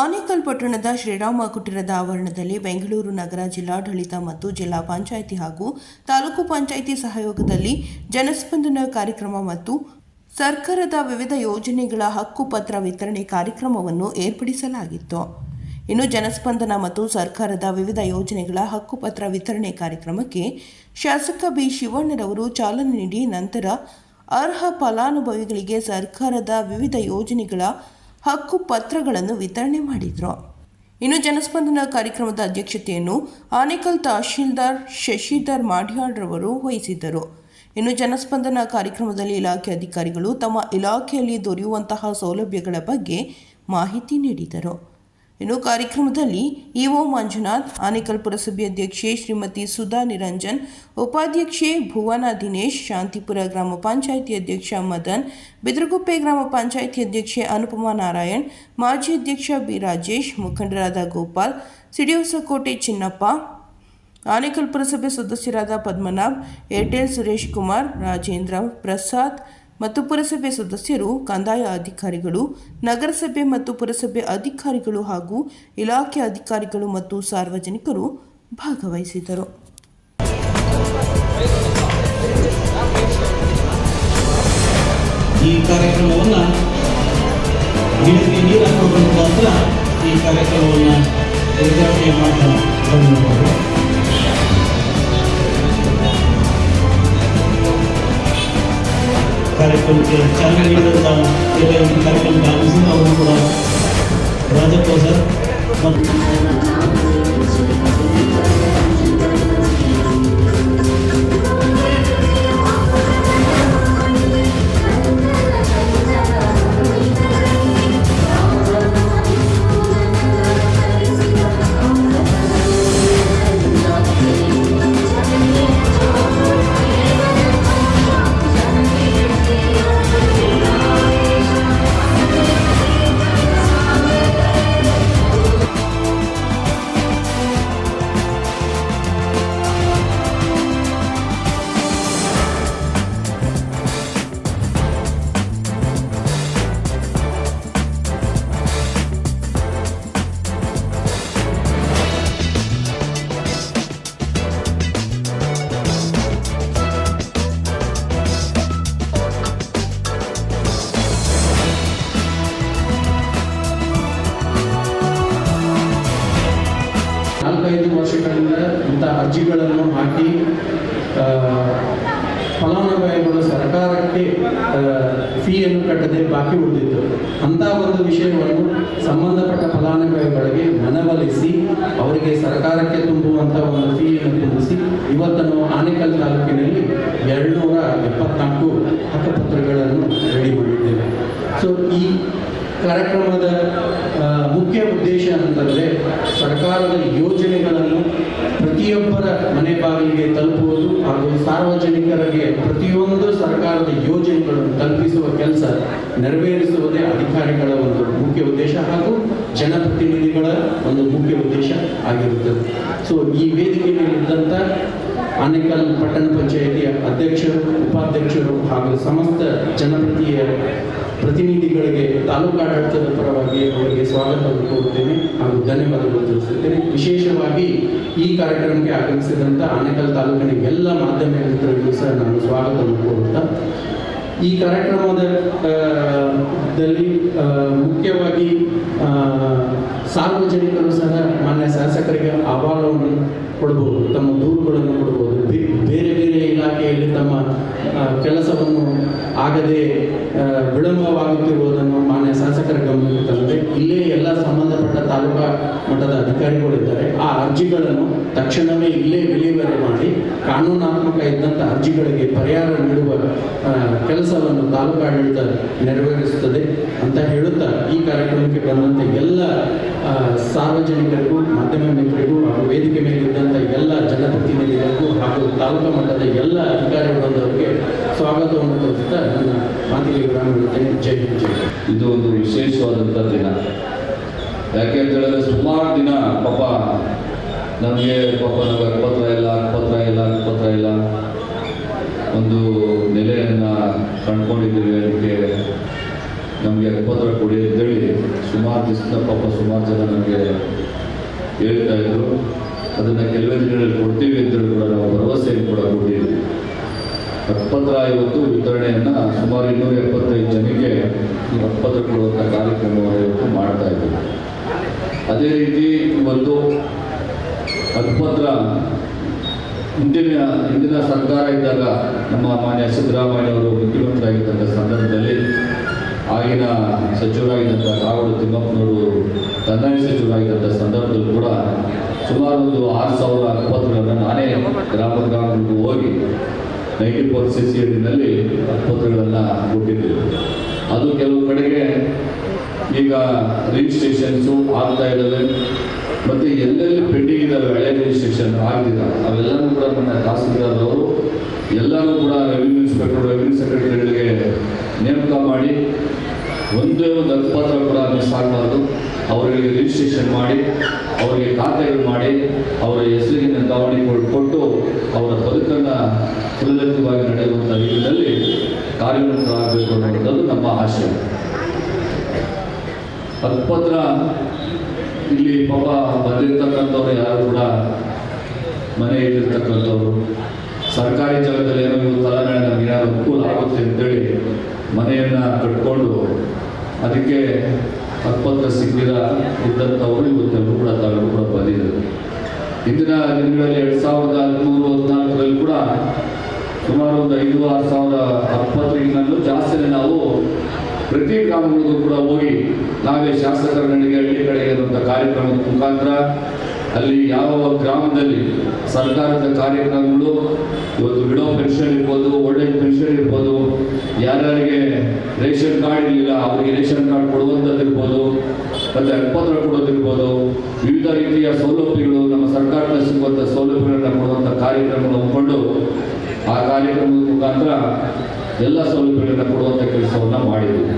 ಆನೇಕಲ್ ಪಟ್ಟಣದ ಶ್ರೀರಾಮ ಕುಟೀರದ ಆವರಣದಲ್ಲಿ ಬೆಂಗಳೂರು ನಗರ ಜಿಲ್ಲಾಡಳಿತ ಮತ್ತು ಜಿಲ್ಲಾ ಪಂಚಾಯಿತಿ ಹಾಗೂ ತಾಲೂಕು ಪಂಚಾಯಿತಿ ಸಹಯೋಗದಲ್ಲಿ ಜನಸ್ಪಂದನ ಕಾರ್ಯಕ್ರಮ ಮತ್ತು ಸರ್ಕಾರದ ವಿವಿಧ ಯೋಜನೆಗಳ ಹಕ್ಕುಪತ್ರ ವಿತರಣೆ ಕಾರ್ಯಕ್ರಮವನ್ನು ಏರ್ಪಡಿಸಲಾಗಿತ್ತು. ಇನ್ನು ಜನಸ್ಪಂದನ ಮತ್ತು ಸರ್ಕಾರದ ವಿವಿಧ ಯೋಜನೆಗಳ ಹಕ್ಕುಪತ್ರ ವಿತರಣೆ ಕಾರ್ಯಕ್ರಮಕ್ಕೆ ಶಾಸಕ ಬಿ ಶಿವಣ್ಣರವರು ಚಾಲನೆ ನೀಡಿ ನಂತರ ಅರ್ಹ ಫಲಾನುಭವಿಗಳಿಗೆ ಸರ್ಕಾರದ ವಿವಿಧ ಯೋಜನೆಗಳ ಹಕ್ಕು ಪತ್ರಗಳನ್ನು ವಿತರಣೆ ಮಾಡಿದರು. ಇನ್ನು ಜನಸ್ಪಂದನ ಕಾರ್ಯಕ್ರಮದ ಅಧ್ಯಕ್ಷತೆಯನ್ನು ಆನೇಕಲ್ ತಹಶೀಲ್ದಾರ್ ಶಶಿಧರ್ ಮಾಡ್ಯಾಳ್ರವರು ವಹಿಸಿದ್ದರು. ಇನ್ನು ಜನಸ್ಪಂದನ ಕಾರ್ಯಕ್ರಮದಲ್ಲಿ ಇಲಾಖೆ ಅಧಿಕಾರಿಗಳು ತಮ್ಮ ಇಲಾಖೆಯಲ್ಲಿ ದೊರೆಯುವಂತಹ ಸೌಲಭ್ಯಗಳ ಬಗ್ಗೆ ಮಾಹಿತಿ ನೀಡಿದರು. ಇನ್ನು ಕಾರ್ಯಕ್ರಮದಲ್ಲಿ ಇಒ ಮಂಜುನಾಥ್, ಆನೇಕಲ್ ಪುರಸಭೆ ಅಧ್ಯಕ್ಷೆ ಶ್ರೀಮತಿ ಸುಧಾ ನಿರಂಜನ್, ಉಪಾಧ್ಯಕ್ಷೆ ಭುವನ ದಿನೇಶ್, ಶಾಂತಿಪುರ ಗ್ರಾಮ ಪಂಚಾಯಿತಿ ಅಧ್ಯಕ್ಷ ಮದನ್, ಬಿದ್ರಗುಪ್ಪೆ ಗ್ರಾಮ ಪಂಚಾಯಿತಿ ಅಧ್ಯಕ್ಷೆ ಅನುಪಮಾ ನಾರಾಯಣ್, ಮಾಜಿ ಅಧ್ಯಕ್ಷ ಬಿ ರಾಜೇಶ್, ಮುಖಂಡರಾದ ಗೋಪಾಲ್ ಸಿಡಿಹೊಸಕೋಟೆ ಚಿನ್ನಪ್ಪ, ಆನೇಕಲ್ ಪುರಸಭೆ ಸದಸ್ಯರಾದ ಪದ್ಮನಾಭ್, ಏರ್ಟೆಲ್ ಸುರೇಶ್ ಕುಮಾರ್, ರಾಜೇಂದ್ರ ಪ್ರಸಾದ್ ಮತ್ತು ಪುರಸಭೆ ಸದಸ್ಯರು, ಕಂದಾಯ ಅಧಿಕಾರಿಗಳು, ನಗರಸಭೆ ಮತ್ತು ಪುರಸಭೆ ಅಧಿಕಾರಿಗಳು ಹಾಗೂ ಇಲಾಖೆ ಅಧಿಕಾರಿಗಳು ಮತ್ತು ಸಾರ್ವಜನಿಕರು ಭಾಗವಹಿಸಿದರು ಈ ಕಾರ್ಯಕ್ರಮವನ್ನು ನೀರು ಹಾಕೋದ್ರ ಈ ಕಾರ್ಯಕ್ರಮವನ್ನು ಬಂದಿರ್ಬೋದು ಕಾರ್ಯಕ್ರಮಕ್ಕೆ ಚಾಲನೆ ನೀಡಿದಂಥ ಎಲ್ಲ ಈ ಕಾರ್ಯಕ್ರಮಕ್ಕೆ ಆಗಮಿಸಿದ ಅವರು ಕೂಡ ನಾಲ್ಕೈದು ವರ್ಷಗಳಿಂದ ಇಂಥ ಅರ್ಜಿಗಳನ್ನು ಹಾಕಿ ಫಲಾನುಭವಿಗಳು ಸರ್ಕಾರಕ್ಕೆ ಫೀಯನ್ನು ಕಟ್ಟದೆ ಬಾಕಿ ಉಳಿದಿತ್ತು. ಅಂಥ ಒಂದು ವಿಷಯವನ್ನು ಸಂಬಂಧಪಟ್ಟ ಫಲಾನುಭವಿಗಳಿಗೆ ಮನವೊಲಿಸಿ, ಅವರಿಗೆ ಸರ್ಕಾರಕ್ಕೆ ತುಂಬುವಂಥ ಒಂದು ಫೀಯನ್ನು ತುಂಬಿಸಿ, ಇವತ್ತನ್ನು ಆನೇಕಲ್ ತಾಲೂಕಿನಲ್ಲಿ ಎರಡುನೂರ ಎಪ್ಪತ್ನಾಲ್ಕು ಹಕ್ಕುಪತ್ರಗಳನ್ನು ರೆಡಿ ಮಾಡಿದ್ದೇವೆ. ಸೊ ಈ ಕಾರ್ಯಕ್ರಮದ ಮುಖ್ಯ ಉದ್ದೇಶ ಅಂತಂದರೆ ಸರ್ಕಾರದ ಯೋಜನೆಗಳನ್ನು ಪ್ರತಿಯೊಬ್ಬರ ಮನೆ ಬಾಗಿಲಿಗೆ ತಲುಪುವುದು ಹಾಗೂ ಸಾರ್ವಜನಿಕರಿಗೆ ಪ್ರತಿಯೊಂದು ಸರ್ಕಾರದ ಯೋಜನೆಗಳನ್ನು ತಲುಪಿಸುವ ಕೆಲಸ ನೆರವೇರಿಸುವುದೇ ಅಧಿಕಾರಿಗಳ ಒಂದು ಮುಖ್ಯ ಉದ್ದೇಶ ಹಾಗೂ ಜನಪ್ರತಿನಿಧಿಗಳ ಒಂದು ಮುಖ್ಯ ಉದ್ದೇಶ ಆಗಿರುತ್ತದೆ. ಸೊ ಈ ವೇದಿಕೆಯಲ್ಲಿದ್ದಂಥ ಆನೇಕಲ್ ಪಟ್ಟಣ ಪಂಚಾಯಿತಿಯ ಅಧ್ಯಕ್ಷರು, ಉಪಾಧ್ಯಕ್ಷರು ಹಾಗೂ ಸಮಸ್ತ ಜನಪ್ರತಿಯ ಪ್ರತಿನಿಧಿಗಳಿಗೆ ತಾಲೂಕಾಡಳಿತದ ಪರವಾಗಿ ಅವರಿಗೆ ಸ್ವಾಗತವನ್ನು ಕೋರುತ್ತೇನೆ ಹಾಗೂ ಧನ್ಯವಾದಗಳು ತಿಳಿಸುತ್ತೇನೆ. ವಿಶೇಷವಾಗಿ ಈ ಕಾರ್ಯಕ್ರಮಕ್ಕೆ ಆಗಮಿಸಿದಂಥ ಆನೇಕಲ್ ತಾಲೂಕಿನ ಎಲ್ಲ ಮಾಧ್ಯಮ ಮಿತ್ರರಿಗೂ ಸಹ ನಾನು ಸ್ವಾಗತವನ್ನು ಕೋರುತ್ತಾ ಈ ಕಾರ್ಯಕ್ರಮದ ಆ, ದಲ್ಲಿ ಆ, ಮುಖ್ಯವಾಗಿ ಸಾರ್ವಜನಿಕರು ಸಹ ಮಾನ್ಯ ಶಾಸಕರಿಗೆ ಅಹವಾಲವನ್ನು ಕೊಡಬಹುದು ತಮ್ಮ ದೂರುಗಳನ್ನು ಕೊಡಬಹುದು ಬೇರೆ ಬೇರೆ ಇಲಾಖೆಯಲ್ಲಿ ತಮ್ಮ ಕೆಲಸವನ್ನು ಆಗದೆ ವಿಳಂಬವಾಗುತ್ತಿರುವುದನ್ನು ಮಾನ್ಯ ಶಾಸಕರ ಗಮನಕ್ಕೆ ತಂದರೆ ಇಲ್ಲೇ ಎಲ್ಲ ಸಂಬಂಧಪಟ್ಟ ತಾಲೂಕಾ ಮಟ್ಟದ ಅಧಿಕಾರಿಗಳಿದ್ದಾರೆ ಆ ಅರ್ಜಿಗಳನ್ನು ತಕ್ಷಣವೇ ಇಲ್ಲೇ ವಿಲೇವಾರಿ ಮಾಡಿ, ಕಾನೂನಾತ್ಮಕ ಇದ್ದಂಥ ಅರ್ಜಿಗಳಿಗೆ ಪರಿಹಾರ ನೀಡುವ ಕೆಲಸವನ್ನು ತಾಲೂಕಾಡಳಿತ ನೆರವೇರಿಸುತ್ತದೆ ಅಂತ ಹೇಳುತ್ತಾ ಈ ಕಾರ್ಯಕ್ರಮಕ್ಕೆ ಬಂದಂತೆ ಎಲ್ಲ ಸಾರ್ವಜನಿಕರಿಗೂ, ಮಾಧ್ಯಮ ಮಿತ್ರರಿಗೂ ಹಾಗೂ ವೇದಿಕೆ ಮೇಲಿದ್ದಂಥ ಎಲ್ಲ ಜನಪ್ರತಿನಿಧಿಗಳಿಗೂ ಹಾಗೂ ತಾಲೂಕು ಮಟ್ಟದ ಎಲ್ಲ ಅಧಿಕಾರಿಗಳವರಿಗೆ ಸ್ವಾಗತವನ್ನು ತೋರಿಸುತ್ತಾ ನನ್ನ ಮಾತಿಗೆ ವಿರಾಮ ಜೈ ಜೈ. ಇದು ಒಂದು ವಿಶೇಷವಾದಂಥ ದಿನ. ಯಾಕೆ ಅಂತ ಹೇಳಿದ್ರೆ ಸುಮಾರು ದಿನ ಪಾಪ ನಮಗೆ ಪಾಪ ನಮಗೆ ಅಕ್ಪತ್ರ ಇಲ್ಲ ಅಕ್ಪತ್ರ ಇಲ್ಲ ಅಕ್ಪತ್ರ ಇಲ್ಲ. ಒಂದು ನೆಲೆಯನ್ನು ಕಂಡ್ಕೊಂಡಿದ್ದೀವಿ ಅದಕ್ಕೆ ನಮಗೆ ಅಕ್ಪತ್ರ ಕೊಡಿ ಅಂತೇಳಿ ಸುಮಾರು ದಿವಸದ ಪಾಪ ಸುಮಾರು ಜನ ನಮಗೆ ಹೇಳ್ತಾ ಇದ್ರು. ಅದನ್ನು ಕೆಲವೇ ದಿನಗಳಲ್ಲಿ ಕೊಡ್ತೀವಿ ಅಂತೇಳಿ ಕೂಡ ನಾವು ಭರವಸೆಯನ್ನು ಕೂಡ ಕೊಟ್ಟಿದ್ದೀವಿ. ಹಕ್ಕುಪತ್ರ ಇವತ್ತು ವಿತರಣೆಯನ್ನು ಸುಮಾರು ಇನ್ನೂರ ಎಪ್ಪತ್ತೈದು ಜನಕ್ಕೆ ಹಕ್ಕುಪತ್ರ ಕೊಡುವಂಥ ಕಾರ್ಯಕ್ರಮವನ್ನು ಇವತ್ತು ಮಾಡ್ತಾ ಇದ್ದೀವಿ. ಅದೇ ರೀತಿ ಇವತ್ತು ಹಕ್ಕುಪತ್ರ ಹಿಂದಿನ ಹಿಂದಿನ ಸರ್ಕಾರ ಇದ್ದಾಗ ನಮ್ಮ ಮಾನ್ಯ ಸಿದ್ದರಾಮಯ್ಯವರು ಮುಖ್ಯಮಂತ್ರಿಯಾಗಿದ್ದಂಥ ಸಂದರ್ಭದಲ್ಲಿ ಆಗಿನ ಸಚಿವರಾಗಿದ್ದಂಥ ಕಾಗೋಡು ತಿಮ್ಮಪ್ಪನವರು ಕಂದಾಯ ಸಚಿವರಾಗಿದ್ದಂಥ ಸಂದರ್ಭದಲ್ಲಿ ಕೂಡ ಸುಮಾರು ಒಂದು ಆರು ಸಾವಿರ ಹಕ್ಕುಪತ್ರಗಳನ್ನು ನಾನೇ ಗ್ರಾಮ ಗ್ರಾಮಗಳಿಗೂ ಹೋಗಿ ನೈಂಟಿ ಫೋರ್ ಸಿ ಸಿ ಎಡಿನಲ್ಲಿ ಅದು ಕೆಲವು ಕಡೆಗೆ ಈಗ ರಿಜಿಸ್ಟ್ರೇಷನ್ಸು ಆಗ್ತಾ ಇದ್ದಾವೆ. ಮತ್ತು ಎಲ್ಲೆಲ್ಲಿ ಪೆಂಡಿಂಗ್ ಇದ್ದಾವೆ ಹಳೆ ರಿಜಿಸ್ಟ್ರೇಷನ್ ಆಗ್ತಿಲ್ಲ ಅವೆಲ್ಲರೂ ಕೂಡ ನನ್ನ ಖಾಸಗಿದಾರರವರು ಎಲ್ಲರೂ ಕೂಡ ರೆವಿನ್ಯೂ ಇನ್ಸ್ಪೆಕ್ಟರ್, ರೆವಿನ್ಯೂ ಸೆಕ್ರೆಟರಿಗಳಿಗೆ ನೇಮಕ ಮಾಡಿ, ಒಂದೇ ಒಂದು ಹಕ್ಕುಪತ್ರ ಕೂಡ ಮಿಸ್ ಆಗಬಾರ್ದು ಅವರಿಗೆ ರಿಜಿಸ್ಟ್ರೇಷನ್ ಮಾಡಿ, ಅವರಿಗೆ ಖಾತೆಗಳು ಮಾಡಿ, ಅವರ ಹೆಸರಿನ ನೋಂದಾವಣಿ ಕೊಟ್ಟು ಅವರ ಬದುಕನ್ನು ಸುಲಲಿತವಾಗಿ ನಡೆಯುವಂಥ ರೀತಿಯಲ್ಲಿ ಕಾರ್ಯನಿರತರಾಗಬೇಕು ಅನ್ನುವಂಥದ್ದು ನಮ್ಮ ಆಶಯ ಅಲ್ಪತ್ರ ಇಲ್ಲಿ ಪಾಪ ಬಂದಿರತಕ್ಕಂಥವ್ರು ಯಾರು ಕೂಡ ಮನೆ ಇಟ್ಟಿರ್ತಕ್ಕಂಥವ್ರು. ಸರ್ಕಾರಿ ಜಾಗದಲ್ಲಿ ಏನೋ ಇವು ತಲೆಮೇಲೆ ನಮಗೆ ಏನಾದ್ರು ಅನುಕೂಲ ಆಗುತ್ತೆ ಅಂತೇಳಿ ಮನೆಯನ್ನು ಕಟ್ಕೊಂಡು ಅದಕ್ಕೆ ಹಕ್ಕುಪತ್ರ ಸಿಕ್ಕಿದ ಇದ್ದಂಥವರು ಇವತ್ತೆಲ್ಲರೂ ಕೂಡ ತಾವು ಕೂಡ ಬಂದಿದ್ದಾರೆ. ಇಂದಿನ ದಿನಗಳಲ್ಲಿ ಎರಡು ಸಾವಿರದ ಹದಿಮೂರು, ಹದಿನಾಲ್ಕರಲ್ಲಿ ಕೂಡ ಸುಮಾರು ಒಂದು ಐದು, ಆರು ಸಾವಿರ ಹಕ್ಕುಪತ್ರಿಕೆನಲ್ಲೂ ಜಾಸ್ತಿನೇ ನಾವು ಪ್ರತಿ ಗ್ರಾಮಗಳಿಗೂ ಕೂಡ ಹೋಗಿ ನಾವೇ ಶಾಸಕರ ನಡಿಗೆ ಹಳ್ಳಿ ಕಡೆಗೆ ಇರುವಂಥ ಕಾರ್ಯಕ್ರಮದ ಮುಖಾಂತರ ಅಲ್ಲಿ ಯಾವ ಗ್ರಾಮದಲ್ಲಿ ಸರ್ಕಾರದ ಕಾರ್ಯಕ್ರಮಗಳು, ಇವತ್ತು ವಿಡೋ ಪೆನ್ಷನ್ ಇರ್ಬೋದು ಏಜ್ ಪೆನ್ಷನ್ ಇರ್ಬೋದು, ಯಾರ್ಯಾರಿಗೆ ರೇಷನ್ ಕಾರ್ಡ್ ಇರಲಿಲ್ಲ, ಅವರಿಗೆ ರೇಷನ್ ಕಾರ್ಡ್ ಕೊಡುವಂಥದ್ದು ಇರ್ಬೋದು, ಮತ್ತು ಹಕ್ಕುಪತ್ರ ಕೊಡೋದಿರ್ಬೋದು ವಿವಿಧ ರೀತಿಯ ಸೌಲಭ್ಯಗಳು, ನಮ್ಮ ಸರ್ಕಾರದ ಸಿಗುವಂಥ ಸೌಲಭ್ಯಗಳನ್ನು ಕೊಡುವಂಥ ಕಾರ್ಯಕ್ರಮಗಳು ಹಮ್ಮಿಕೊಂಡು ಆ ಕಾರ್ಯಕ್ರಮದ ಮುಖಾಂತರ ಎಲ್ಲ ಸೌಲಭ್ಯಗಳನ್ನು ಕೊಡುವಂಥ ಕೆಲಸವನ್ನು ಮಾಡಿದ್ದೀವಿ.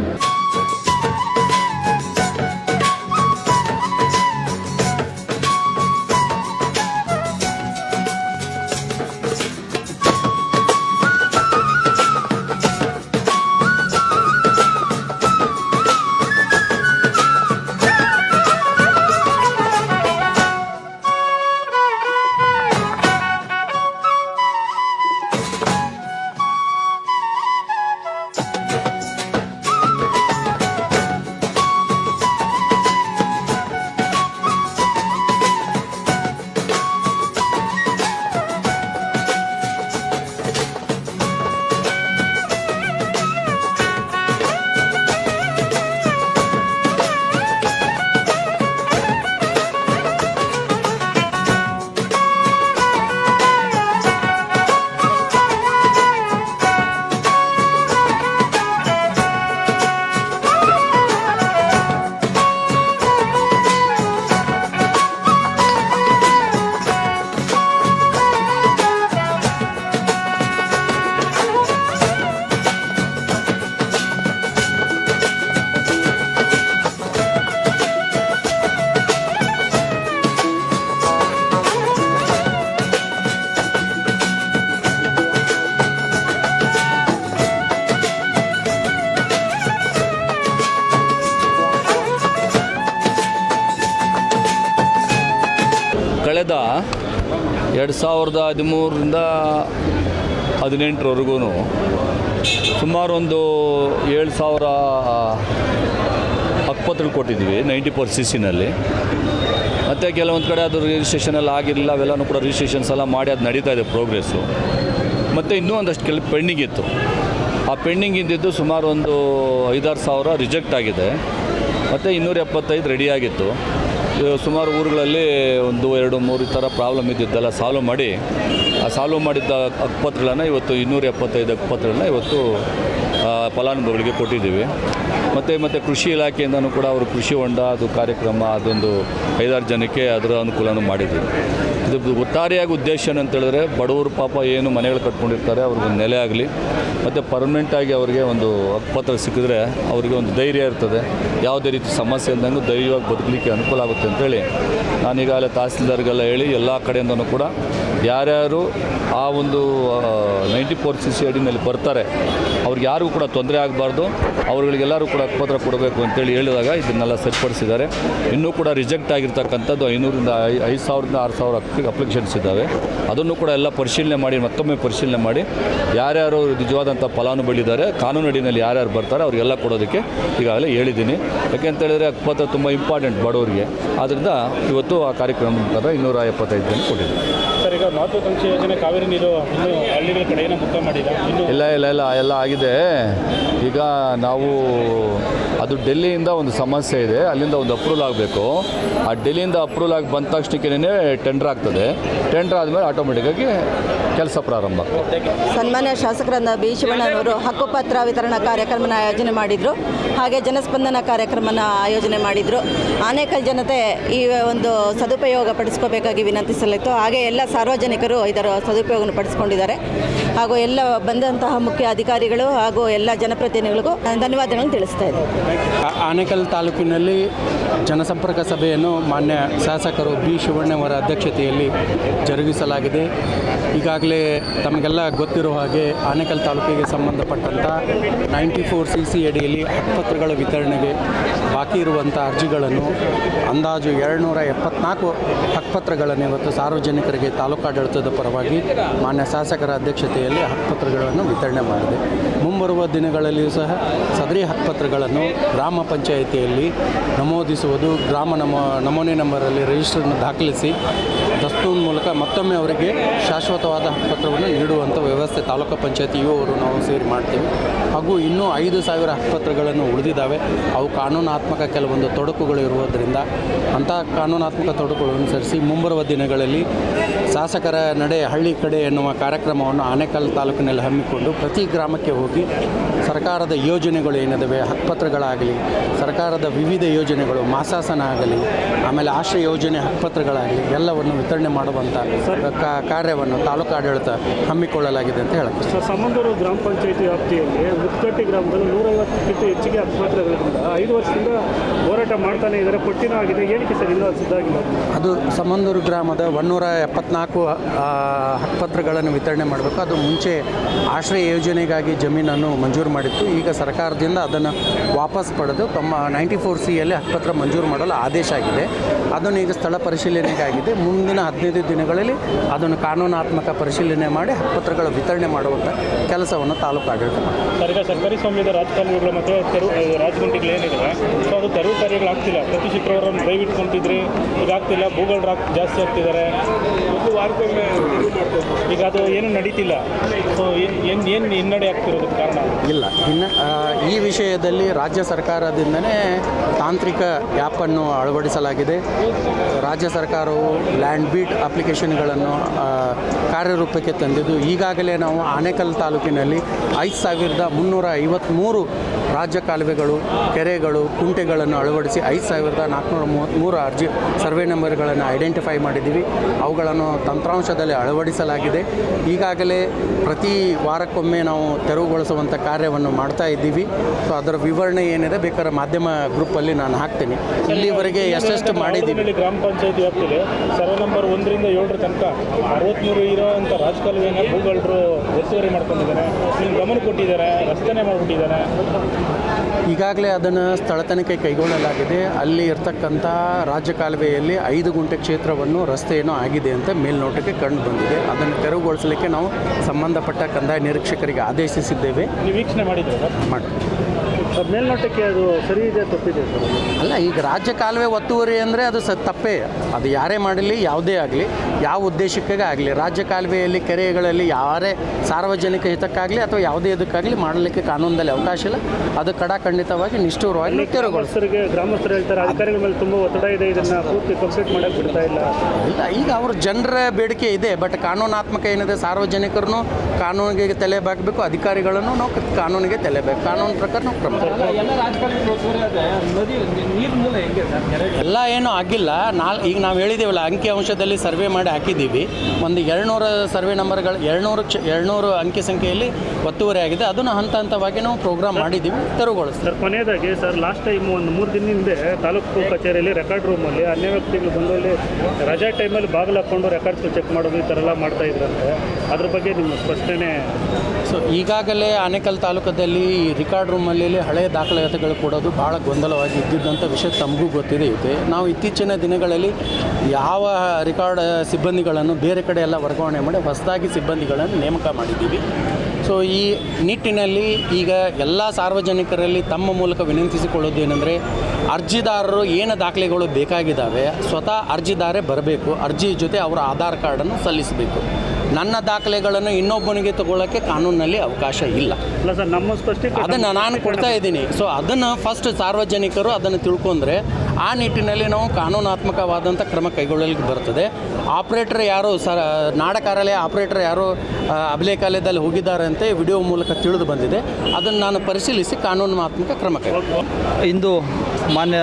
ಸಾವಿರದ ಹದಿಮೂರರಿಂದ ಹದಿನೆಂಟರವರೆಗೂ ಸುಮಾರು ಒಂದು ಏಳು ಸಾವಿರ ಹಕ್ಪತ್ರಗಳು ಕೊಟ್ಟಿದ್ವಿ, ನೈಂಟಿ ಫೋರ್ ಸಿ ಸಿನಲ್ಲಿ. ಮತ್ತು ಕೆಲವೊಂದು ಕಡೆ ಅದು ರಿಜಿಸ್ಟ್ರೇಷನ್ ಎಲ್ಲ ಆಗಿರಲಿಲ್ಲ, ಅವೆಲ್ಲನೂ ಕೂಡ ರಿಜಿಸ್ಟ್ರೇಷನ್ಸ್ ಎಲ್ಲ ಮಾಡಿ ಅದು ನಡೀತಾ ಇದೆ ಪ್ರೋಗ್ರೆಸ್ಸು ಮತ್ತು ಇನ್ನೂ ಒಂದಷ್ಟು ಕೆಲ ಪೆಂಡಿಂಗ್ ಇತ್ತು. ಆ ಪೆಂಡಿಂಗ್ ಇದ್ದಿದ್ದು ಸುಮಾರು ಒಂದು ಐದಾರು ಸಾವಿರ ರಿಜೆಕ್ಟ್ ಆಗಿದೆ. ಮತ್ತು ಇನ್ನೂರ ಎಪ್ಪತ್ತೈದು ರೆಡಿಯಾಗಿತ್ತು ಸುಮಾರು ಊರುಗಳಲ್ಲಿ ಒಂದು ಎರಡು ಮೂರು ಥರ ಪ್ರಾಬ್ಲಮ್ ಇದ್ದಿದ್ದೆಲ್ಲ ಸಾಲ್ವ್ ಮಾಡಿ, ಆ ಸಾಲ್ವ್ ಮಾಡಿದ್ದ ಅಕ್ಪತ್ರಗಳನ್ನು ಇವತ್ತು ಇನ್ನೂರ ಎಪ್ಪತ್ತೈದು ಅಕ್ಪತ್ರಗಳನ್ನ ಇವತ್ತು ಫಲಾನುಭವಿಗಳಿಗೆ ಕೊಟ್ಟಿದ್ದೀವಿ. ಮತ್ತು ಮತ್ತು ಕೃಷಿ ಇಲಾಖೆಯಿಂದನೂ ಕೂಡ ಅವರು ಕೃಷಿ ಹೊಂಡ, ಅದು ಕಾರ್ಯಕ್ರಮ, ಅದೊಂದು ಐದಾರು ಜನಕ್ಕೆ ಅದರ ಅನುಕೂಲನೂ ಮಾಡಿದ್ದೀವಿ. ಇದು ಒಟ್ಟಾರೆಯಾಗಿ ಉದ್ದೇಶ ಏನಂತೇಳಿದ್ರೆ ಬಡವರು ಪಾಪ ಏನು ಮನೆಗಳು ಕಟ್ಕೊಂಡಿರ್ತಾರೆ ಅವ್ರಿಗೆ ನೆಲೆ ಆಗಲಿ. ಮತ್ತು ಪರ್ಮನೆಂಟಾಗಿ ಅವರಿಗೆ ಒಂದು ಹಕ್ಕುಪತ್ರ ಸಿಕ್ಕಿದ್ರೆ ಅವರಿಗೆ ಒಂದು ಧೈರ್ಯ ಇರ್ತದೆ. ಯಾವುದೇ ರೀತಿ ಸಮಸ್ಯೆ ಇಲ್ಲದಂಗೆ ಧೈರ್ಯವಾಗಿ ಬದುಕಲಿಕ್ಕೆ ಅನುಕೂಲ ಆಗುತ್ತೆ ಅಂತೇಳಿ ನಾನೀಗಾಗಲೇ ತಹಸೀಲ್ದಾರ್ಗೆಲ್ಲ ಹೇಳಿ ಎಲ್ಲ ಕಡೆಯಿಂದನೂ ಕೂಡ ಯಾರ್ಯಾರು ಆ ಒಂದು ನೈಂಟಿ ಫೋರ್ ಸಿ ಸಿ ಅಡಿನಲ್ಲಿ ಬರ್ತಾರೆ. ಅವ್ರಿಗೆ ಯಾರಿಗೂ ಕೂಡ ತೊಂದರೆ ಆಗಬಾರ್ದು. ಅವ್ರುಗಳಿಗೆಲ್ಲರೂ ಕೂಡ ಪತ್ರ ಕೊಡಬೇಕು ಅಂತೇಳಿ ಹೇಳಿದಾಗ ಇದನ್ನೆಲ್ಲ ಸರಿಪಡಿಸಿದ್ದಾರೆ. ಇನ್ನೂ ಕೂಡ ರಿಜೆಕ್ಟ್ ಆಗಿರ್ತಕ್ಕಂಥದ್ದು ಐನೂರಿಂದ ಐದು ಸಾವಿರದಿಂದ ಆರು ಸಾವಿರ ಅಪ್ಲಿಕೇಶನ್ಸ್ ಇದ್ದಾವೆ. ಅದನ್ನು ಕೂಡ ಎಲ್ಲ ಪರಿಶೀಲನೆ ಮಾಡಿ, ಮತ್ತೊಮ್ಮೆ ಪರಿಶೀಲನೆ ಮಾಡಿ ಯಾರ್ಯಾರು ನಿಜವಾದಂಥ ಫಲಾನುಭವಿಗಳಿದ್ದಾರೆ ಕಾನೂನು ಅಡಿನಲ್ಲಿ ಯಾರ್ಯಾರು ಬರ್ತಾರೆ ಅವರಿಗೆಲ್ಲ ಕೊಡೋದಕ್ಕೆ ಈಗಾಗಲೇ ಹೇಳಿದ್ದೀನಿ. ಯಾಕೆಂತ ಹೇಳಿದ್ರೆ ಪತ್ರ ತುಂಬ ಇಂಪಾರ್ಟೆಂಟ್ ಬಡವರಿಗೆ. ಆದ್ದರಿಂದ ಇವತ್ತು ಆ ಕಾರ್ಯಕ್ರಮ ಮುಖಾಂತರ ಇನ್ನೂರ ಎಪ್ಪತ್ತೈದು ಜನ ಈಗ ಮಹತ್ವಾಕಾಂಕ್ಷಿ ಯೋಜನೆ ಕಾವೇರಿ ನೀರು ಇನ್ನೂ ಹಳ್ಳಿಗಳ ಕಡೆ ಏನೋ ಮುಖ ಮಾಡಿಲ್ಲ ಇಲ್ಲ ಇಲ್ಲ ಇಲ್ಲ, ಎಲ್ಲ ಆಗಿದೆ. ಈಗ ನಾವು, ಅದು ಡೆಲ್ಲಿಯಿಂದ ಒಂದು ಸಮಸ್ಯೆ ಇದೆ. ಅಲ್ಲಿಂದ ಒಂದು ಅಪ್ರೂವಲ್ ಆಗಬೇಕು. ಆ ಡೆಲ್ಲಿಯಿಂದ ಅಪ್ರೂವಲ್ ಆಗಿ ಬಂದ ತಕ್ಷಣಕ್ಕೆ ಟೆಂಡರ್ ಆಗ್ತದೆ. ಟೆಂಡರ್ ಆದಮೇಲೆ ಆಟೋಮೆಟಿಕ್ಕಾಗಿ ಕೆಲಸ ಪ್ರಾರಂಭ. ಸನ್ಮಾನ್ಯ ಶಾಸಕರಾದ ಬಿ ಶಿವಣ್ಣನವರು ಹಕ್ಕುಪತ್ರ ವಿತರಣಾ ಕಾರ್ಯಕ್ರಮನ ಆಯೋಜನೆ ಮಾಡಿದರು. ಹಾಗೆ ಜನಸ್ಪಂದನ ಕಾರ್ಯಕ್ರಮನ ಆಯೋಜನೆ ಮಾಡಿದರು. ಆನೇಕಲ್ ಜನತೆ ಈ ಒಂದು ಸದುಪಯೋಗ ಪಡಿಸ್ಕೋಬೇಕಾಗಿ ವಿನಂತಿಸಲಿತ್ತು. ಹಾಗೆ ಎಲ್ಲ ಸಾರ್ವಜನಿಕರು ಇದರ ಸದುಪಯೋಗ ಪಡಿಸ್ಕೊಂಡಿದ್ದಾರೆ. ಹಾಗೂ ಎಲ್ಲ ಬಂದಂತಹ ಮುಖ್ಯ ಅಧಿಕಾರಿಗಳು ಹಾಗೂ ಎಲ್ಲ ಜನಪ್ರತಿನಿಧಿಗಳಿಗೂ ಧನ್ಯವಾದಗಳನ್ನು ತಿಳಿಸ್ತಾ ಇದೆ ಆನೇಕಲ್ ತಾಲೂಕಿನಲ್ಲಿ ಜನಸಂಪರ್ಕ ಸಭೆಯನ್ನು ಮಾನ್ಯ ಶಾಸಕರು ಬಿ ಶಿವಣ್ಣವರ ಅಧ್ಯಕ್ಷತೆಯಲ್ಲಿ ಜರುಗಿಸಲಾಗಿದೆ. ಈಗಾಗಲೇ ತಮಗೆಲ್ಲ ಗೊತ್ತಿರುವ ಹಾಗೆ ಆನೇಕಲ್ ತಾಲೂಕಿಗೆ ಸಂಬಂಧಪಟ್ಟಂಥ ನೈಂಟಿ ಫೋರ್ ಸಿ ಸಿ ಅಡಿಯಲ್ಲಿ ಹಕ್ಕುಪತ್ರಗಳ ವಿತರಣೆಗೆ ಬಾಕಿ ಇರುವಂಥ ಅರ್ಜಿಗಳನ್ನು ಅಂದಾಜು ಎರಡುನೂರ ಎಪ್ಪತ್ನಾಲ್ಕು ಹಕ್ಕುಪತ್ರಗಳನ್ನು ಇವತ್ತು ಸಾರ್ವಜನಿಕರಿಗೆ ತಾಲೂಕಾಡಳಿತದ ಪರವಾಗಿ ಮಾನ್ಯ ಶಾಸಕರ ಅಧ್ಯಕ್ಷತೆಯಲ್ಲಿ ಹಕ್ಕುಪತ್ರಗಳನ್ನು ವಿತರಣೆ ಮಾಡಿದೆ. ಮುಂಬರುವ ದಿನಗಳಲ್ಲಿಯೂ ಸಹ ಸದರಿ ಹಕ್ಕುಪತ್ರಗಳನ್ನು ಗ್ರಾಮ ಪಂಚಾಯಿತಿಯಲ್ಲಿ ನಮೂದಿಸುವುದು, ಗ್ರಾಮ ನಮೋ, ನಮೂನೆ ನಂಬರಲ್ಲಿ ರಿಜಿಸ್ಟರ್ನ ದಾಖಲಿಸಿ ದಸ್ತೂನ್ ಮೂಲಕ ಮತ್ತೊಮ್ಮೆ ಅವರಿಗೆ ಶಾಶ್ವತವಾದ ಹಕ್ಕುಪತ್ರವನ್ನು ನೀಡುವಂಥ ವ್ಯವಸ್ಥೆ ತಾಲೂಕು ಪಂಚಾಯತಿ ಅವರು ನಾವು ಸೇರಿ ಮಾಡ್ತೀವಿ. ಹಾಗೂ ಇನ್ನೂ ಐದು ಸಾವಿರ ಹಕ್ಕುಪತ್ರಗಳನ್ನು ಉಳಿದಿದ್ದಾವೆ. ಅವು ಕಾನೂನಾತ್ಮಕ ಕೆಲವೊಂದು ತೊಡಕುಗಳು ಇರುವುದರಿಂದ ಅಂತಹ ಕಾನೂನಾತ್ಮಕ ತೊಡಕುಗಳನ್ನು ಅನುಸರಿಸಿ ಮುಂಬರುವ ದಿನಗಳಲ್ಲಿ ಶಾಸಕರ ನಡೆ ಹಳ್ಳಿ ಕಡೆ ಎನ್ನುವ ಕಾರ್ಯಕ್ರಮವನ್ನು ಆನೇಕಲ್ ತಾಲೂಕಿನಲ್ಲಿ ಹಮ್ಮಿಕೊಂಡು ಪ್ರತಿ ಗ್ರಾಮಕ್ಕೆ ಹೋಗಿ ಸರ್ಕಾರದ ಯೋಜನೆಗಳು ಏನಿದಾವೆ ಹಕ್ಕುಪತ್ರಗಳಾಗಲಿ ಸರ್ಕಾರದ ವಿವಿಧ ಯೋಜನೆಗಳು, ಮಾಸಾಸನ ಆಗಲಿ, ಆಮೇಲೆ ಆಶ್ರಯ ಯೋಜನೆ ಹಕ್ಕುಪತ್ರಗಳಾಗಲಿ ಎಲ್ಲವನ್ನು ವಿತರಣೆ ಮಾಡುವಂಥ ಕಾರ್ಯವನ್ನು ತಾಲೂಕು ಆಡಳಿತ ಹಮ್ಮಿಕೊಳ್ಳಲಾಗಿದೆ ಅಂತ ಹೇಳಕ್ಕೆ ಸರ್ ಸಮಂದೂರು ಗ್ರಾಮ ಪಂಚಾಯತಿ ವ್ಯಾಪ್ತಿಯಲ್ಲಿ ಮುತ್ಕಟ್ಟಿ ಗ್ರಾಮದಲ್ಲಿ ನೂರೈವತ್ತಕ್ಕಿಂತ ಹೆಚ್ಚಿಗೆ ಹಕ್ಕುಪತ್ರಗಳಿಂದ ಐದು ವರ್ಷದಿಂದ ಹೋರಾಟ ಮಾಡ್ತಾನೆ ಇದ್ದಾರೆ. ಪಟ್ಟಿನ ಆಗಿದೆ ಏನಕ್ಕೆ ಸರ್ ಇನ್ನೂ ಅದು ಸಿದ್ಧಾಗಿಲ್ಲ ಅದು ಸಮಂದೂರು ಗ್ರಾಮದ ಒನ್ನೂರ ಎಪ್ಪತ್ನಾಲ್ಕು ಹಕ್ಪತ್ರಗಳನ್ನು ಹಕ್ಕುಪತ್ರಗಳನ್ನು ವಿತರಣೆ ಮಾಡಬೇಕು. ಅದು ಮುಂಚೆ ಆಶ್ರಯ ಯೋಜನೆಗಾಗಿ ಜಮೀನನ್ನು ಮಂಜೂರು ಮಾಡಿತ್ತು. ಈಗ ಸರ್ಕಾರದಿಂದ ಅದನ್ನು ವಾಪಸ್ ಪಡೆದು ತಮ್ಮ ನೈಂಟಿ ಫೋರ್ ಸಿಯಲ್ಲಿ ಹಕ್ಕುಪತ್ರ ಮಂಜೂರು ಮಾಡಲು ಆದೇಶ ಆಗಿದೆ. ಅದನ್ನು ಈಗ ಸ್ಥಳ ಪರಿಶೀಲನೆಗಾಗಿದೆ. ಮುಂದಿನ ಹದಿನೈದು ದಿನಗಳಲ್ಲಿ ಅದನ್ನು ಕಾನೂನಾತ್ಮಕ ಪರಿಶೀಲನೆ ಮಾಡಿ ಪತ್ರಗಳ ವಿತರಣೆ ಮಾಡುವಂಥ ಕೆಲಸವನ್ನು ತಾಲೂಕು ಆಡಳಿತ. ಸರ್ಕಾರಿ ಸ್ವಾಮ್ಯದ ರಾಜಕಾರಣಿಗಳು ಮತ್ತು ತೆರು ರಾಜಗುಂಡಿಗಳು ಏನಿದೆ ಸೊ ಅದು ತೆರವು ಕಾರ್ಯಗಳು ಆಗ್ತಿಲ್ಲ ಪ್ರತಿ ಶುಕ್ರವಾರ ದಯವಿಟ್ಕೊಂತಿದ್ರಿ ಇದಾಗ್ತಿಲ್ಲ ಭೂಗಳು ಜಾಸ್ತಿ ಆಗ್ತಿದ್ದಾರೆ ವಾರಕ್ಕೊಮ್ಮೆ ಈಗ ಅದು ಏನು ನಡೀತಿಲ್ಲ. ಸೊ ಏನು ಏನು ಹಿನ್ನಡೆ ಆಗ್ತಿರೋದಕ್ಕೆ ಕಾರಣ? ಇಲ್ಲ. ಇನ್ನು ಈ ವಿಷಯದಲ್ಲಿ ರಾಜ್ಯ ಸರ್ಕಾರದಿಂದನೇ ತಾಂತ್ರಿಕ ಆ್ಯಪನ್ನು ಅಳವಡಿಸಲಾಗಿದೆ. ರಾಜ್ಯ ಸರ್ಕಾರವು ಲ್ಯಾಂಡ್ ಬೀಟ್ ಅಪ್ಲಿಕೇಶನ್ಗಳನ್ನು ಕಾರ್ಯರೂಪಕ್ಕೆ ತಂದಿದ್ದು, ಈಗಾಗಲೇ ನಾವು ಆನೇಕಲ್ ತಾಲೂಕಿನಲ್ಲಿ ಐದು ಸಾವಿರದ ಮುನ್ನೂರ ಐವತ್ತ್ಮೂರು ರಾಜ್ಯ ಕಾಲುವೆಗಳು, ಕೆರೆಗಳು, ಕುಂಟೆಗಳನ್ನು ಅಳವಡಿಸಿ ಐದು ಸಾವಿರದ ನಾಲ್ಕುನೂರ ಮೂವತ್ತ್ಮೂರು ಅರ್ಜಿ ಸರ್ವೆ ನಂಬರ್ಗಳನ್ನು ಐಡೆಂಟಿಫೈ ಮಾಡಿದ್ದೀವಿ. ಅವುಗಳನ್ನು ತಂತ್ರಾಂಶದಲ್ಲಿ ಅಳವಡಿಸಲಾಗಿದೆ. ಈಗಾಗಲೇ ಪ್ರತಿ ವಾರಕ್ಕೊಮ್ಮೆ ನಾವು ತೆರವುಗೊಳಿಸುವಂಥ ಕಾರ್ಯವನ್ನು ಮಾಡ್ತಾ ಇದ್ದೀವಿ. ಸೊ ಅದರ ವಿವರಣೆ ಏನಿದೆ ಬೇಕಾದ್ರೆ ಮಾಧ್ಯಮ ಗ್ರೂಪಲ್ಲಿ ನಾನು ಹಾಕ್ತೀನಿ. ಇಲ್ಲಿವರೆಗೆ ಎಷ್ಟೆಷ್ಟು ಮಾಡಿದ್ದೀವಿ. ಗ್ರಾಮ ಪಂಚಾಯತಿ ವ್ಯಾಪ್ತಿಗೆ ಸರ್ವೆ ನಂಬರ್ ಒಂದರಿಂದ ಏಳರ ತನಕ ಅರವತ್ತ್ಮೂರು ಇರೋವಂಥ ರಾಜಕಾಲುವೆಯನ್ನು ಭೂಗಳರು ಒತ್ತುವರಿ ಮಾಡ್ಕೊಂಡಿದ್ದಾರೆ. ಗಮನ ಕೊಟ್ಟಿದ್ದಾರೆ ರಸ್ತೆನೇ ಮಾಡಿಬಿಟ್ಟಿದ್ದಾರೆ. ಈಗಾಗಲೇ ಅದನ್ನು ಸ್ಥಳ ತನಿಖೆ ಕೈಗೊಳ್ಳಲಾಗಿದೆ. ಅಲ್ಲಿ ಇರ್ತಕ್ಕಂಥ ರಾಜ್ಯ ಕಾಲುವೆಯಲ್ಲಿ ಐದು ಗುಂಟೆ ಕ್ಷೇತ್ರವನ್ನು ರಸ್ತೆಯನ್ನು ಆಗಿದೆ ಅಂತ ಮೇಲ್ನೋಟಕ್ಕೆ ಕಂಡು ಬಂದಿದೆ. ಅದನ್ನು ತೆರವುಗೊಳಿಸಲಿಕ್ಕೆ ನಾವು ಸಂಬಂಧಪಟ್ಟ ಕಂದಾಯ ನಿರೀಕ್ಷಕರಿಗೆ ಆದೇಶಿಸಿದ್ದೇವೆ. ವೀಕ್ಷಣೆ ಮಾಡಿದ್ರೆ ಮಾಡಿ ಮೇಲ್ನೋಟಕ್ಕೆ ಅದು ಸರಿ ಇದೆ ತಪ್ಪಿದೆ ಸರ್ ಅಲ್ಲ ಈಗ ರಾಜ್ಯ ಕಾಲುವೆ ಒತ್ತುವರಿ ಅಂದರೆ ಅದು ಸ ತಪ್ಪೇ. ಅದು ಯಾರೇ ಮಾಡಲಿ ಯಾವುದೇ ಆಗಲಿ ಯಾವ ಉದ್ದೇಶಕ್ಕಾಗಿ ಆಗಲಿ ರಾಜ್ಯ ಕಾಲುವೆಯಲ್ಲಿ ಕೆರೆಗಳಲ್ಲಿ ಯಾರೇ ಸಾರ್ವಜನಿಕ ಹಿತಕ್ಕಾಗಲಿ ಅಥವಾ ಯಾವುದೇ ಇದಕ್ಕಾಗಲಿ ಮಾಡಲಿಕ್ಕೆ ಕಾನೂನಲ್ಲಿ ಅವಕಾಶ ಇಲ್ಲ. ಅದು ಕಡ ಖಂಡಿತವಾಗಿ ನಿಷ್ಠೂರವಾಗಿ ಗ್ರಾಮಸ್ಥರಿಗೆ ಗ್ರಾಮಸ್ಥರು ಹೇಳ್ತಾರೆ ಅಧಿಕಾರಿಗಳ ಮೇಲೆ ತುಂಬ ಒತ್ತಡ ಇದೆ ಇದನ್ನ ಪೂರ್ತಿ ಕಂಪ್ಲೀಟ್ ಮಾಡಕ್ ಬಿಡ್ತಾ ಇಲ್ಲ. ಇಲ್ಲ ಈಗ ಅವ್ರ ಜನರ ಬೇಡಿಕೆ ಇದೆ ಬಟ್ ಕಾನೂನಾತ್ಮಕ ಏನಿದೆ ಸಾರ್ವಜನಿಕರನ್ನು ಕಾನೂನಿಗೆ ತಲೆ ಬಾಕಬೇಕು ಅಧಿಕಾರಿಗಳನ್ನು ನಾವು ಕಾನೂನಿಗೆ ತಲೆ ಬೇಕು ಕಾನೂನು ಪ್ರಕಾರ ನಾವು ಕ್ರಮ ಎಲ್ಲ ಏನೂ ಆಗಿಲ್ಲ. ನಾಲ್ ಈಗ ನಾವು ಹೇಳಿದೀವಲ್ಲ ಅಂಕಿ ಅಂಶದಲ್ಲಿ ಸರ್ವೆ ಮಾಡಿ ಹಾಕಿದ್ದೀವಿ. ಒಂದು ಎರಡುನೂರ ಸರ್ವೆ ನಂಬರ್ಗಳು ಎರಡ್ನೂರು ಎರಡುನೂರು ಅಂಕಿ ಸಂಖ್ಯೆಯಲ್ಲಿ ಒತ್ತುವರಿ ಆಗಿದೆ. ಅದನ್ನು ಹಂತ ಹಂತವಾಗಿ ನಾವು ಪ್ರೋಗ್ರಾಮ್ ಮಾಡಿದ್ದೀವಿ. ತೆರವುಗೊಳಿಸ್ತೀವಿ ಸರ್, ಕೊನೆಯದಾಗಿ ಸರ್ ಲಾಸ್ಟ್ ಟೈಮ್ ಒಂದು ಮೂರು ದಿನ ಹಿಂದೆ ತಾಲೂಕು ಕಚೇರಿಯಲ್ಲಿ ರೆಕಾರ್ಡ್ ರೂಮಲ್ಲಿ ಅನ್ಯ ವ್ಯಕ್ತಿಗಳು ಬಂದು ರಜಾ ಟೈಮಲ್ಲಿ ಬಾಗಿಲು ಹಾಕ್ಕೊಂಡು ರೆಕಾರ್ಡ್ಸ್ ಚೆಕ್ ಮಾಡೋದು ಈ ಥರ ಎಲ್ಲ ಮಾಡ್ತಾ ಇದ್ರಂತೆ. ಅದ್ರ ಬಗ್ಗೆ ನಿಮ್ಮ ಸ್ಪಷ್ಟನೆ. ಸೊ, ಈಗಾಗಲೇ ಆನೇಕಲ್ ತಾಲೂಕದಲ್ಲಿ ಈ ರಿಕಾರ್ಡ್ ರೂಮಲ್ಲಿ ಹಳೆಯ ದಾಖಲಾತಿಗಳು ಕೊಡೋದು ಭಾಳ ಗೊಂದಲವಾಗಿ ಇದ್ದಿದ್ದಂಥ ವಿಷಯ ತಮಗೂ ಗೊತ್ತಿದೆ ಇದೆ ನಾವು ಇತ್ತೀಚಿನ ದಿನಗಳಲ್ಲಿ ಯಾವ ರೆಕಾರ್ಡ್ ಸಿಬ್ಬಂದಿಗಳನ್ನು ಬೇರೆ ಕಡೆ ಎಲ್ಲ ವರ್ಗಾವಣೆ ಮಾಡಿ ಹೊಸದಾಗಿ ಸಿಬ್ಬಂದಿಗಳನ್ನು ನೇಮಕ ಮಾಡಿದ್ದೀವಿ. ಸೊ, ಈ ನಿಟ್ಟಿನಲ್ಲಿ ಈಗ ಎಲ್ಲ ಸಾರ್ವಜನಿಕರಲ್ಲಿ ತಮ್ಮ ಮೂಲಕ ವಿನಂತಿಸಿಕೊಳ್ಳೋದು ಏನಂದರೆ, ಅರ್ಜಿದಾರರು ಏನು ದಾಖಲೆಗಳು ಬೇಕಾಗಿದ್ದಾವೆ, ಸ್ವತಃ ಅರ್ಜಿದಾರೇ ಬರಬೇಕು, ಅರ್ಜಿ ಜೊತೆ ಅವರ ಆಧಾರ್ ಕಾರ್ಡನ್ನು ಸಲ್ಲಿಸಬೇಕು. ನನ್ನ ದಾಖಲೆಗಳನ್ನು ಇನ್ನೊಬ್ಬನಿಗೆ ತಗೊಳ್ಳೋಕ್ಕೆ ಕಾನೂನಿನಲ್ಲಿ ಅವಕಾಶ ಇಲ್ಲ. ಅಲ್ಲ ಸರ್ ನಮ್ಮ ಅದನ್ನು ನಾನು ಕೊಡ್ತಾ ಇದ್ದೀನಿ. ಸೊ ಅದನ್ನು ಫಸ್ಟ್ ಸಾರ್ವಜನಿಕರು ಅದನ್ನು ತಿಳ್ಕೊಂಡ್ರೆ ಆ ನಿಟ್ಟಿನಲ್ಲಿ ನಾವು ಕಾನೂನಾತ್ಮಕವಾದಂಥ ಕ್ರಮ ಕೈಗೊಳ್ಳಲಿಕ್ಕೆ ಬರ್ತದೆ. ಆಪ್ರೇಟರ್ ಯಾರು ಸ ನಾಡಕಾರಾಲಯ ಆಪ್ರೇಟರ್ ಯಾರು ಅಭಿಲೇಖಾಲಯದಲ್ಲಿ ಹೋಗಿದ್ದಾರೆ ಅಂತ ವಿಡಿಯೋ ಮೂಲಕ ತಿಳಿದು ಬಂದಿದೆ. ಅದನ್ನು ನಾನು ಪರಿಶೀಲಿಸಿ ಕಾನೂನಾತ್ಮಕ ಕ್ರಮ ಕೈಗೊಳ್ತೀನಿ ಇಂದು ಮಾನ್ಯ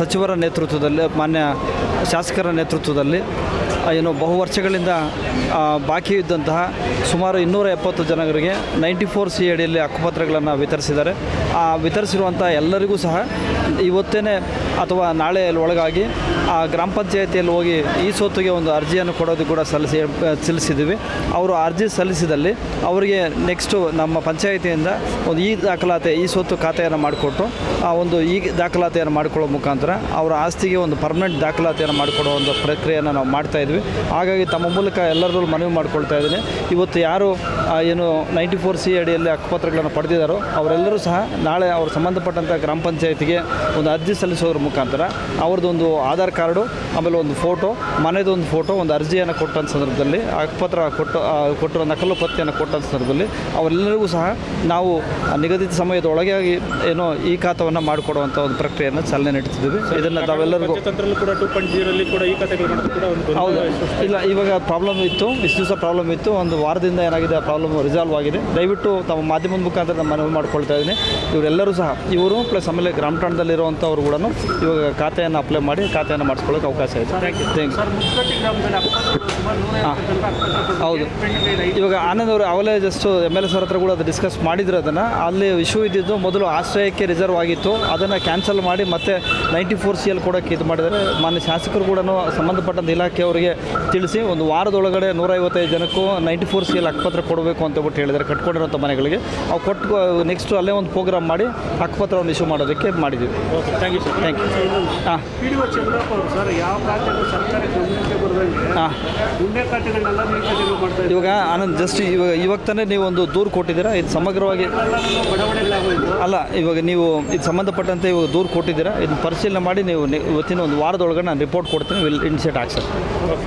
ಸಚಿವರ ನೇತೃತ್ವದಲ್ಲಿ ಮಾನ್ಯ ಶಾಸಕರ ನೇತೃತ್ವದಲ್ಲಿ ಏನು ಬಹು ವರ್ಷಗಳಿಂದ ಬಾಕಿ ಇದ್ದಂತಹ ಸುಮಾರು ಇನ್ನೂರ ಎಪ್ಪತ್ತು ಜನರಿಗೆ ನೈಂಟಿ ಫೋರ್ ಸಿ ಅಡಿಯಲ್ಲಿ ಹಕ್ಕುಪತ್ರಗಳನ್ನು ವಿತರಿಸಿದ್ದಾರೆ. ಆ ವಿತರಿಸಿರುವಂಥ ಎಲ್ಲರಿಗೂ ಸಹ ಇವತ್ತೇ ಅಥವಾ ನಾಳೆ ಒಳಗಾಗಿ ಆ ಗ್ರಾಮ ಪಂಚಾಯತಿಯಲ್ಲಿ ಹೋಗಿ ಈ ಸೊತ್ತಿಗೆ ಒಂದು ಅರ್ಜಿಯನ್ನು ಕೊಡೋದು ಕೂಡ ಸಲ್ಲಿಸಿ ಸಲ್ಲಿಸಿದ್ದೀವಿ. ಅವರು ಅರ್ಜಿ ಸಲ್ಲಿಸಿದಲ್ಲಿ ಅವರಿಗೆ ನೆಕ್ಸ್ಟು ನಮ್ಮ ಪಂಚಾಯಿತಿಯಿಂದ ಒಂದು ಈ ದಾಖಲಾತಿ, ಈ ಸೊತ್ತು ಖಾತೆಯನ್ನು ಮಾಡಿಕೊಟ್ಟು, ಆ ಒಂದು ಈ ದಾಖಲಾತಿಯನ್ನು ಮಾಡಿಕೊಳ್ಳೋ ಮುಖಾಂತರ ಅವರ ಆಸ್ತಿಗೆ ಒಂದು ಪರ್ಮನೆಂಟ್ ದಾಖಲಾತಿಯನ್ನು ಮಾಡಿಕೊಡೋ ಒಂದು ಪ್ರಕ್ರಿಯೆಯನ್ನು ನಾವು ಮಾಡ್ತಾ ಇದ್ವಿ ಹಾಗಾಗಿ ತಮ್ಮ ಮೂಲಕ ಎಲ್ಲರಲ್ಲೂ ಮನವಿ ಮಾಡ್ಕೊಳ್ತಾ ಇದ್ದೀನಿ. ಇವತ್ತು ಯಾರು ಏನು ನೈಂಟಿ ಫೋರ್ ಸಿ ಅಡಿಯಲ್ಲಿ ಹಕ್ಕುಪತ್ರಗಳನ್ನು ಪಡೆದಿದ್ದಾರೋ ಅವರೆಲ್ಲರೂ ಸಹ ನಾಳೆ ಅವರು ಸಂಬಂಧಪಟ್ಟಂಥ ಗ್ರಾಮ ಪಂಚಾಯತಿಗೆ ಒಂದು ಅರ್ಜಿ ಸಲ್ಲಿಸೋದ್ರ ಮುಖಾಂತರ ಅವ್ರದ್ದು ಒಂದು ಆಧಾರ್ ಕಾರ್ಡು ಆಮೇಲೆ ಒಂದು ಫೋಟೋ ಮನೆದೊಂದು ಫೋಟೋ ಒಂದು ಅರ್ಜಿಯನ್ನು ಕೊಟ್ಟಂಥ ಸಂದರ್ಭದಲ್ಲಿ ಪತ್ರ ಕೊಟ್ಟು ಕೊಟ್ಟಿರೋ ನಕಲು ಪತ್ತಿಯನ್ನು ಕೊಟ್ಟಂಥ ಸಂದರ್ಭದಲ್ಲಿ ಅವರೆಲ್ಲರಿಗೂ ಸಹ ನಾವು ನಿಗದಿತ ಸಮಯದ ಒಳಗೆ ಏನೋ ಈ ಖಾತವನ್ನು ಮಾಡಿಕೊಡುವಂಥ ಒಂದು ಪ್ರಕ್ರಿಯೆಯನ್ನು ಚಾಲನೆ ನೀಡ್ತಿದ್ದೀವಿ ಇದನ್ನು ತಾವೆಲ್ಲರಿಗೂ ಹೌದು. ಇಲ್ಲ ಇವಾಗ ಪ್ರಾಬ್ಲಮ್ ಇತ್ತು ಇಷ್ಟು ದಿವಸ ಪ್ರಾಬ್ಲಮ್ ಇತ್ತು ಒಂದು ವಾರದಿಂದ ಏನಾಗಿದೆ ಆ ಪ್ರಾಬ್ಲಮ್ ರಿಸಾಲ್ವ್ ಆಗಿದೆ. ದಯವಿಟ್ಟು ತಮ್ಮ ಮಾಧ್ಯಮದ ಮುಖಾಂತರ ನಾನು ಮನವಿ ಮಾಡ್ಕೊಳ್ತಾ ಇದ್ದೀನಿ. ಇವರೆಲ್ಲರೂ ಸಹ ಇವರು ಪ್ಲಸ್ ಆಮೇಲೆ ಗ್ರಾಮ ಠಾಣದಲ್ಲಿರುವಂಥವ್ರು ಕೂಡ ಇವಾಗ ಖಾತೆಯನ್ನು ಅಪ್ಲೈ ಮಾಡಿ ಖಾತೆಯನ್ನು ಮಾಡಿಸ್ಕೊಳ್ಳೋಕೆ ಅವಕಾಶ ಇದೆ. ಥ್ಯಾಂಕ್ ಯು ಸರ್ ಹೌದು? ಇವಾಗ ಆನಂದ್ ಅವರು ಅವಲೇ ಜಸ್ಟ್ ಎಂ ಎಲ್ ಎಸ್ ಹತ್ರ ಕೂಡ ಅದು ಡಿಸ್ಕಸ್ ಮಾಡಿದ್ರು ಅದನ್ನು. ಅಲ್ಲಿ ಇಶ್ಯೂ ಇದ್ದಿದ್ದು ಮೊದಲು ಆಶ್ರಯಕ್ಕೆ ರಿಸರ್ವ್ ಆಗಿತ್ತು. ಅದನ್ನು ಕ್ಯಾನ್ಸಲ್ ಮಾಡಿ ಮತ್ತೆ ನೈಂಟಿ ಫೋರ್ ಸಿ ಎಲ್ ಕೊಡೋಕ್ಕೆ ಇದು ಮಾಡಿದರೆ ಮಾನ್ಯ ಶಾಸಕರು ಕೂಡ ಸಂಬಂಧಪಟ್ಟಂಥ ಇಲಾಖೆಯವರಿಗೆ ತಿಳಿಸಿ ಒಂದು ವಾರದೊಳಗಡೆ ನೂರೈವತ್ತೈದು ಜನಕ್ಕೂ ನೈಂಟಿ ಫೋರ್ ಸಿ ಎಲ್ ಹಕ್ಕುಪತ್ರ ಕೊಡಬೇಕು ಅಂತ ಬಿಟ್ಟು ಹೇಳಿದ್ದಾರೆ. ಕಟ್ಕೊಂಡಿರೋಂಥ ಮನೆಗಳಿಗೆ. ಅವು ಕೊಟ್ಟು ನೆಕ್ಸ್ಟ್ ಅಲ್ಲೇ ಒಂದು ಪ್ರೋಗ್ರಾಮ್ ಮಾಡಿ ಹಕ್ಕುಪತ್ರವನ್ನು ಇಶ್ಯೂ ಮಾಡೋದಕ್ಕೆ ಮಾಡಿದ್ದೀವಿ okay thank you sir thank you P D O Chandrappa ಅವರು ಸರ್ ಯಾವ ಸರ್ಕಾರಿ ಗಮನಕ್ಕೆ ಬರದಂಗೆ ಗುಂಡೆ ಖಾತೆಗಳನ್ನೆಲ್ಲ ಮಾಡ್ತಾರೆ ಇವಾಗ ಆನಂದ್ ಜಸ್ಟ್ ಇವಾಗ ಇವಾಗ ತಾನೇ ನೀವು ಒಂದು ದೂರು ಕೊಟ್ಟಿದ್ದೀರಾ? ಇದು ಸಮಗ್ರವಾಗಿ ಅಲ್ಲ ಇವಾಗ ನೀವು ಇದು ಸಂಬಂಧಪಟ್ಟಂತೆ ಇವಾಗ ದೂರು ಕೊಟ್ಟಿದ್ದೀರಾ? ಇದನ್ನು ಪರಿಶೀಲನೆ ಮಾಡಿ ನೀವು ಇವತ್ತಿನ ಒಂದು ವಾರದೊಳಗೆ ನಾನು ರಿಪೋರ್ಟ್ ಕೊಡ್ತೀನಿ ವಿಲ್ ಇನ್ಶಿಯೇಟ್ ಆಕ್ಷನ್